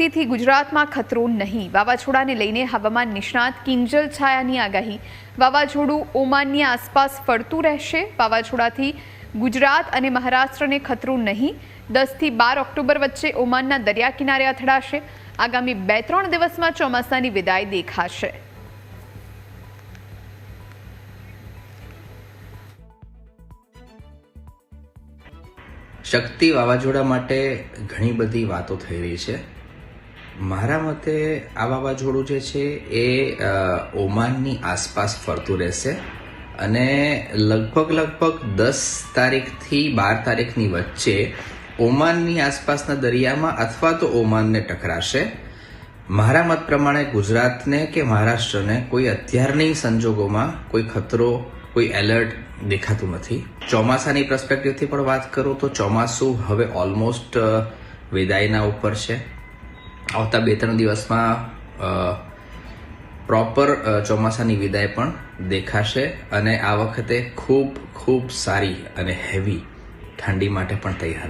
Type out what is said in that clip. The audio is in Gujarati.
શક્તિથી ગુજરાતમાં ખતરો નહીં. વાવાઝોડાને લઈને હવામાન નિષ્ણાત કિંજલ છાયાની આગાહી. વાવાઝોડું ઓમાનની આસપાસ ફરતું રહેશે. વાવાઝોડાથી ગુજરાત અને મહારાષ્ટ્રને ખતરો નહીં. દસથી બાર ઓક્ટોબર વચ્ચે ઓમાનના દરિયા કિનારે અથડાશે. આગામી બે ત્રણ દિવસમાં ચોમાસાની વિદાય દેખાશે. શક્તિ વાવાઝોડા માટે ઘણી બધી વાતો થઈ રહી છે. મારા મતે આ વાવાઝોડું જે છે એ ઓમાનની આસપાસ ફરતું રહેશે અને લગભગ લગભગ દસ તારીખથી બાર તારીખની વચ્ચે ઓમાનની આસપાસના દરિયામાં અથવા તો ઓમાનને ટકરાશે. મારા મત પ્રમાણે ગુજરાતને કે મહારાષ્ટ્રને કોઈ અત્યારની સંજોગોમાં કોઈ ખતરો, કોઈ એલર્ટ દેખાતું નથી. ચોમાસાની પ્રસ્પેક્ટિવથી પણ વાત કરું તો ચોમાસું હવે ઓલમોસ્ટ વિદાયના ઉપર છે. આવતા બે ત્રણ દિવસમાં પ્રોપર ચોમાસાની વિદાય પણ દેખાશે અને આ વખતે ખૂબ ખૂબ સારી અને હેવી ઠંડી માટે પણ તૈયાર